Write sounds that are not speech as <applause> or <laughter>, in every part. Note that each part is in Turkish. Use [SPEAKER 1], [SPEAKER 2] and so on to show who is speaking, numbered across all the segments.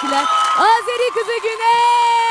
[SPEAKER 1] teşekkürler. Azeri kızı Günel.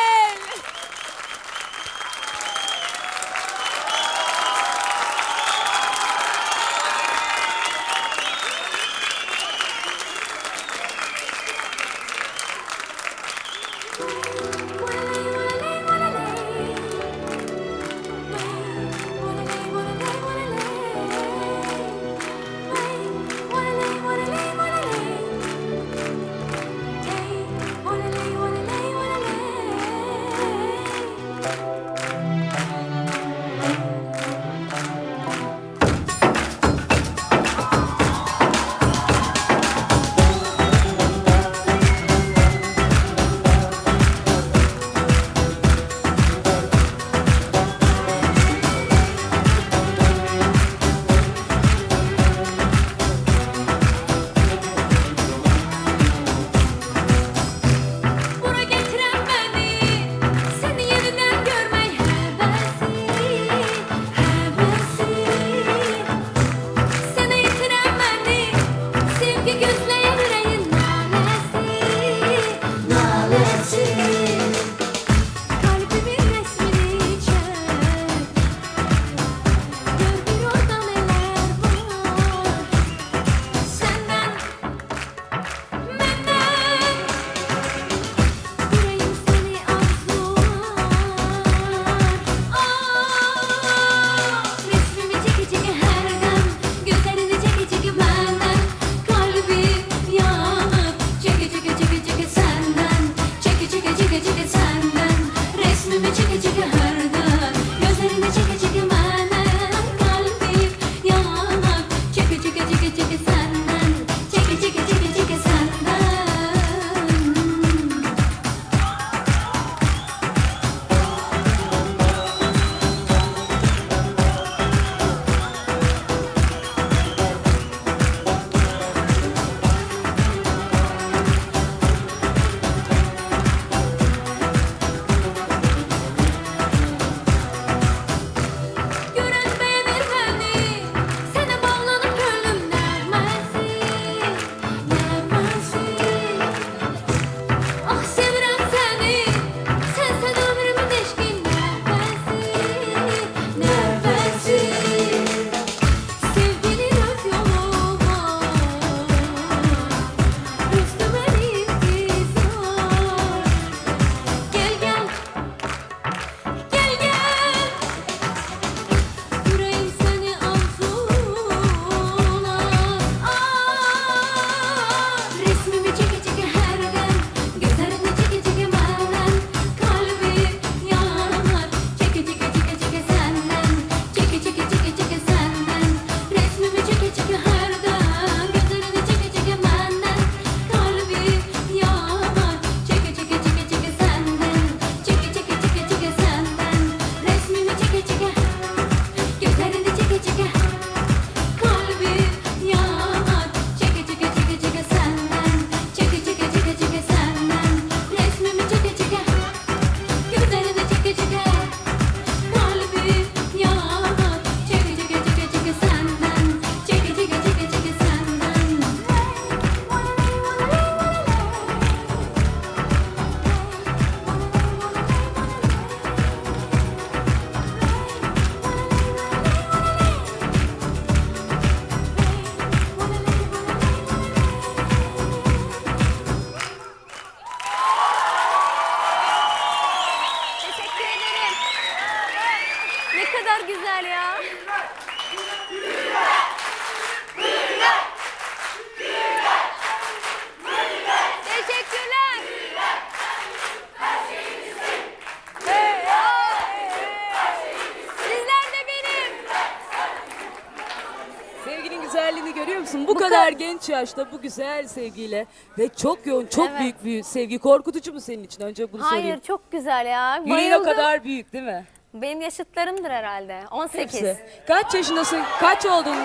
[SPEAKER 1] Görüyor musun? Bu, kadar genç yaşta bu güzel sevgiyle ve çok yoğun, çok
[SPEAKER 2] Evet.
[SPEAKER 1] büyük bir sevgi. Korkutucu mu senin için? Önce bunu
[SPEAKER 2] Hayır
[SPEAKER 1] sorayım.
[SPEAKER 2] çok güzel ya.
[SPEAKER 1] Yüreğin o
[SPEAKER 2] Bayıldım.
[SPEAKER 1] kadar büyük değil mi?
[SPEAKER 2] Benim yaşıtlarımdır herhalde. 18.
[SPEAKER 1] Hepsi. Kaç yaşındasın? Kaç oldun?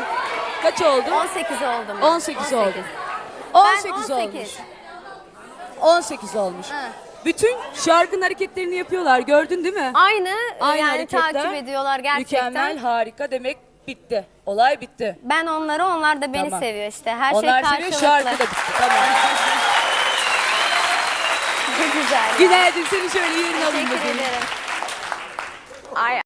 [SPEAKER 1] Kaç oldun?
[SPEAKER 2] 18 oldum. ben.
[SPEAKER 1] 18 oldun.
[SPEAKER 2] Ben
[SPEAKER 1] 18 olmuş.
[SPEAKER 2] 18.
[SPEAKER 1] 18 olmuş.
[SPEAKER 2] Ha.
[SPEAKER 1] Bütün şarkının hareketlerini yapıyorlar. Gördün değil mi?
[SPEAKER 2] Aynı,
[SPEAKER 1] Aynı
[SPEAKER 2] yani
[SPEAKER 1] hareketler.
[SPEAKER 2] takip ediyorlar gerçekten.
[SPEAKER 1] Mükemmel, harika demek Bitti. Olay bitti.
[SPEAKER 2] Ben onları, onlar da beni
[SPEAKER 1] Tamam.
[SPEAKER 2] seviyor işte. Her şey
[SPEAKER 1] Onlar
[SPEAKER 2] şey
[SPEAKER 1] seviyor
[SPEAKER 2] karşılıklı.
[SPEAKER 1] şarkı da bitti. Tamam. <laughs> Güzel.
[SPEAKER 2] Günaydın seni şöyle yerine alayım
[SPEAKER 1] Teşekkür ederim. Ay